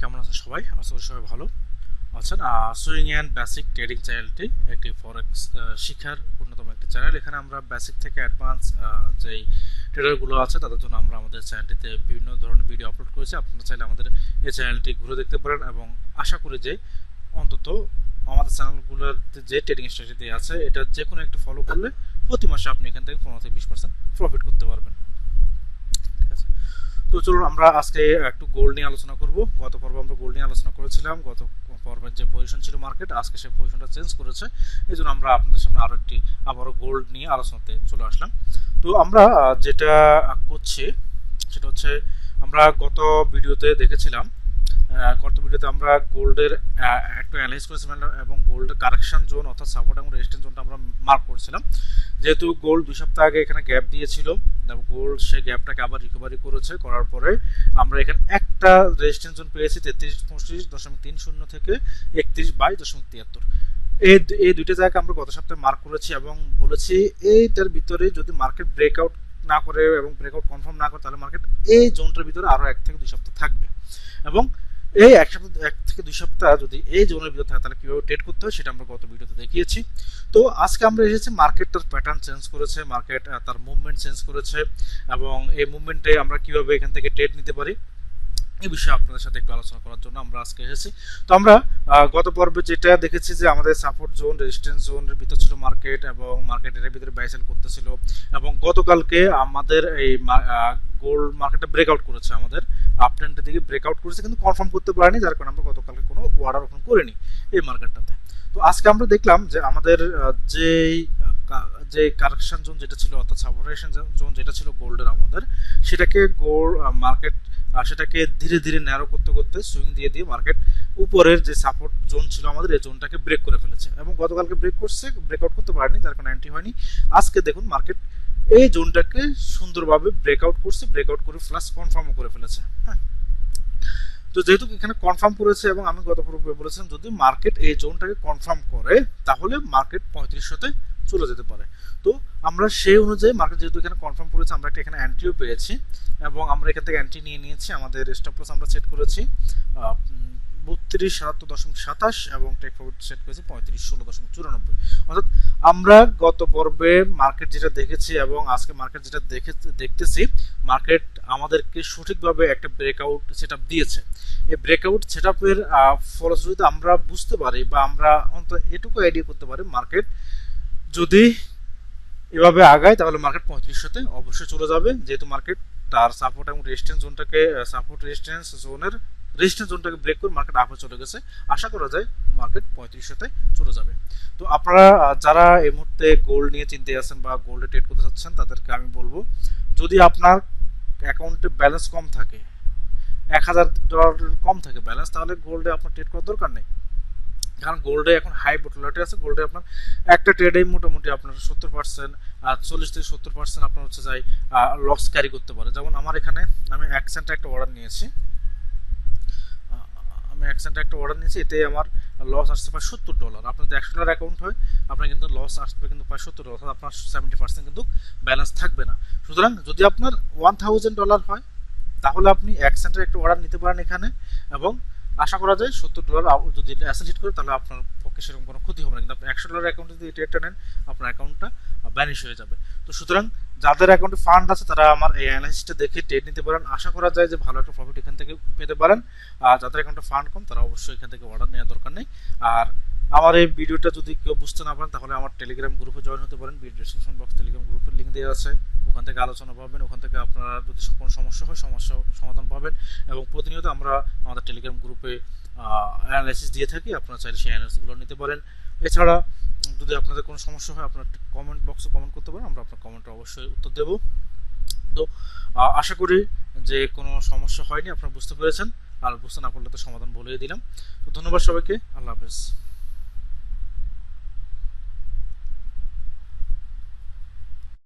কেমন আছেন সবাই? আশা করি সবাই ভালো আছেন। সুইং অ্যান্ড বেসিক ট্রেডিং চ্যানেলটি একটি ফরেক্স শিক্ষার অন্যতম একটি চ্যানেল। এখানে আমরা বেসিক থেকে অ্যাডভান্স যেই ট্রেডারগুলো আছে, তাদের জন্য আমরা আমাদের চ্যানেলটিতে বিভিন্ন ধরনের ভিডিও আপলোড করেছি। আপনারা চাইলে আমাদের এই চ্যানেলটি ঘুরে দেখতে পারেন এবং আশা করি যে অন্তত আমাদের চ্যানেলগুলোতে যে ট্রেডিং স্ট্র্যাটেজি আছে, এটা যে কোনো একটি ফলো করলে প্রতি মাসে আপনি এখান থেকে পনেরো থেকে বিশ পার্সেন্ট প্রফিট করতে পারবেন। তো চলুন আমরা আজকে একটু গোল্ড নিয়ে আলোচনা করব। গত পর্বে আমরা গোল্ড নিয়ে আলোচনা করেছিলাম, গত পর্বের যে পজিশন ছিল মার্কেট আজকে সেই পজিশনটা চেঞ্জ করেছে। এই জন্য আমরা আপনাদের সামনে আরও একটি আবারও গোল্ড নিয়ে আলোচনাতে চলে আসলাম। তো আমরা যেটা করছি, সেটা হচ্ছে আমরা গত ভিডিওতে দেখেছিলাম গত ভিডিওতে আমরা গোল্ডের একটু অ্যানালাইজ করেছিলাম এবং গোল্ডের কারেকশন জোন অর্থাৎ সাপোর্ট এবং রেজিস্ট্যান্স জোনটা আমরা মার্ক করেছিলাম। যেহেতু গোল্ড দুই সপ্তাহ আগে এখানে গ্যাপ দিয়েছিল গোল্ড সেই গ্যাপটাকে আবার রিকভারি করেছে, করার পরে আমরা এখানে একটা রেজিস্ট্যান্স জোন পেয়েছি তেত্রিশ পঁচিশ দশমিক তিন শূন্য থেকে একত্রিশ বাইশ দশমিক তিয়াত্তর। এই এই দুইটা জায়গা আমরা গত সপ্তাহে মার্ক করেছি এবং বলেছি এইটার ভিতরে যদি মার্কেট ব্রেকআউট না করে এবং ব্রেকআউট কনফার্ম না করে, তাহলে মার্কেট এই জোনটার ভিতরে আরও এক থেকে দুই সপ্তাহ থাকবে। এবং এই এক সপ্তাহ, এক থেকে দুই সপ্তাহ যদি এই জোনের ভিতরে থাকে, তাহলে কীভাবে ট্রেড করতে হয় সেটা আমরা গত ভিডিওতে দেখিয়েছি। তো আজকে আমরা এসেছি মার্কেট তার প্যাটার্ন চেঞ্জ করেছে মার্কেট তার মুভমেন্ট চেঞ্জ করেছে, এবং এই মুভমেন্টে আমরা কীভাবে এখান থেকে ট্রেড নিতে পারি। এই বিষয়ে আপনাদের সাথে একটু আলোচনা করার জন্য আমরা আজকে এসেছি। তো আমরা গত পর্বে যেটা দেখেছি যে আমাদের সাপোর্ট জোন রেজিস্ট্যান্স জোনের ভিতর ছিল মার্কেট এবং মার্কেট এর ভিতরে বাইসেল করতেছিল এবং গতকালকে আমাদের এই গোল্ড মার্কেটে ব্রেকআউট করেছে আমাদের। আপ ট্রেন্ডের দিকে ব্রেকআউট করেছে কিন্তু কনফার্ম করতে পারেনি, যার কারণে আমরা গতকালকে কোনো অর্ডার ওপেন করিনি এই মার্কেটটাতে তো আজকে আমরা দেখলাম যে আমাদের যেই যে কারেকশন জোন যেটা ছিল, অর্থাৎ সাপোর্টেশন জোন যেটা ছিল গোল্ডের আমাদের, সেটাকে গোল্ড মার্কেট সেটাকে ধীরে ধীরে ন্যারো করতে করতে সুইং দিয়ে দিয়ে মার্কেট উপরের যে সাপোর্ট জোন ছিল আমাদের, এই জোনটাকে ব্রেক করে ফেলেছে। এবং গতকালকে ব্রেক করছে ব্রেকআউট করতে পারেনি, তার কোনো অ্যান্টি হয়নি। আজকে দেখুন মার্কেট এই জোনটাকে সুন্দরভাবে ব্রেকআউট করছে ব্রেকআউট করে ফ্লাশ কনফার্মও করে ফেলেছে। হ্যাঁ। তো যেহেতু এখানে কনফার্ম করেছে এবং আমি গত পর্বে বলেছিলাম, যদি মার্কেট এই জোনটাকে কনফার্ম করে, তাহলে মার্কেট পঁয়ত্রিশশোতে চলে যেতে পারে। তো আমরা সেই অনুযায়ী মার্কেট যেহেতু এখানে কনফার্ম করেছে, আমরা একটা এখানে অ্যান্টিও পেয়েছি এবং আমরা এখান থেকে অ্যান্ট্রি নিয়ে নিয়েছি। আমাদের স্টপ লস আমরা সেট করেছি বত্রিশ সাতাত্তর দশমিক সাতাশ এবং টেক প্রফিট সেট করেছি পঁয়ত্রিশ ষোলো দশমিক চুরানব্বই। অর্থাৎ আমরা গত পর্বে মার্কেট যেটা দেখেছি এবং আজকে মার্কেট যেটা দেখে, দেখতেছি মার্কেট আমাদেরকে সঠিকভাবে একটা ব্রেকআউট সেট দিয়েছে। এই ব্রেকআউট সেট আপের ফলশ্রুতিতে আমরা বুঝতে পারি বা আমরা অন্তত এটুকু আইডিয়া করতে পারি মার্কেট যদি এভাবে আগায়, তাহলে মার্কেট পঁয়ত্রিশশোতে অবশ্যই চলে যাবে। যেহেতু মার্কেট তার সাপোর্ট এবং রেজিস্ট্যান্স জোনটাকে সাপোর্ট রেজিস্ট্যান্স জোনের রেজিস্ট্যান্স জোনটাকে ব্রেক করে মার্কেট আপে চলে গেছে। আশা করা যায় মার্কেট পঁয়ত্রিশশোতে চলে যাবে। তো আপনারা যারা এই মুহূর্তে গোল্ড নিয়ে চিনতে আছেন বা গোল্ডে ট্রেড করতে চাচ্ছেন, তাদেরকে আমি বলব, যদি আপনার অ্যাকাউন্টে ব্যালেন্স কম থাকে, এক হাজার ডলার কম থাকে ব্যালেন্স তাহলে গোল্ডে আপনার ট্রেড করার দরকার নেই। কারণ গোল্ডে এখন হাই ভোটালিটি আছে? গোল্ডে আপনার একটা ট্রেডেই মোটামুটি আপনার সত্তর পার্সেন্ট চল্লিশ থেকে সত্তর পার্সেন্ট আপনার হচ্ছে যাই লস ক্যারি করতে পারে। যেমন আমার এখানে আমি এক সেন্টে একটা অর্ডার নিয়েছি। আমি এক সেন্টে একটা অর্ডার নিয়েছি, এতে আমার লস আসছে প্রায় সত্তর ডলার আপনার যদি একশো ডলার অ্যাকাউন্ট হয়, আপনার কিন্তু লস আসবে কিন্তু প্রায় সত্তর ডলার অর্থাৎ আপনার সেভেন্টি পার্সেন্ট কিন্তু ব্যালেন্স থাকবে না। সুতরাং যদি আপনার ওয়ান থাউজেন্ড ডলার হয়, তাহলে আপনি এক সেন্টের একটা অর্ডার নিতে পারেন এখানে, এবং আশা করা যায় সত্তর ডলার যদি অ্যাসেট হিট করে, তাহলে আপনার পক্ষে সেরকম কোনো ক্ষতি হবে না। কিন্তু আপনি একশো ডলার অ্যাকাউন্টে যদি ট্রেডটা নেন, আপনার অ্যাকাউন্টটা ব্যানিশ হয়ে যাবে। তো সুতরাং যাদের অ্যাকাউন্টে ফান্ড আছে, তারা আমার এই অ্যানালিসিসটা দেখে ট্রেড নিতে পারেন। আশা করা যায় যে ভালো একটা প্রফিট এখান থেকে পেতে পারেন। আর যাদের অ্যাকাউন্টে ফান্ড কম, তারা অবশ্যই এখান থেকে অর্ডার নেওয়ার দরকার নেই। আর আমার এই ভিডিওটা যদি কেউ বুঝতে না পারেন, তাহলে আমার টেলিগ্রাম গ্রুপে জয়েন হতে পারেন। ভিডিও ডিসক্রিপশন বক্স টেলিগ্রাম গ্রুপের লিঙ্ক দেওয়া আছে। ওখান থেকে আলোচনা পাবেন, ওখান থেকে আপনারা যদি কোনো সমস্যা হয় সমস্যা, সমাধান পাবেন এবং প্রতিনিয়ত আমরা আমাদের টেলিগ্রাম গ্রুপে অ্যানালাইসিস দিয়ে থাকি, আপনারা চাইলে সেই অ্যানালাইসিসগুলো নিতে পারেন। এছাড়া, যদি আপনাদের কোনো সমস্যা হয়, আপনার কমেন্ট বক্সে কমেন্ট করতে পারেন, আমরা আপনার কমেন্টে অবশ্যই উত্তর দেব। তো আশা করি যে কোনো সমস্যা হয়নি, আপনারা বুঝতে পেরেছেন। আর বুঝতে না পারলে তো সমাধান বলেই দিলাম। তো ধন্যবাদ সবাইকে, আল্লাহ হাফেজ।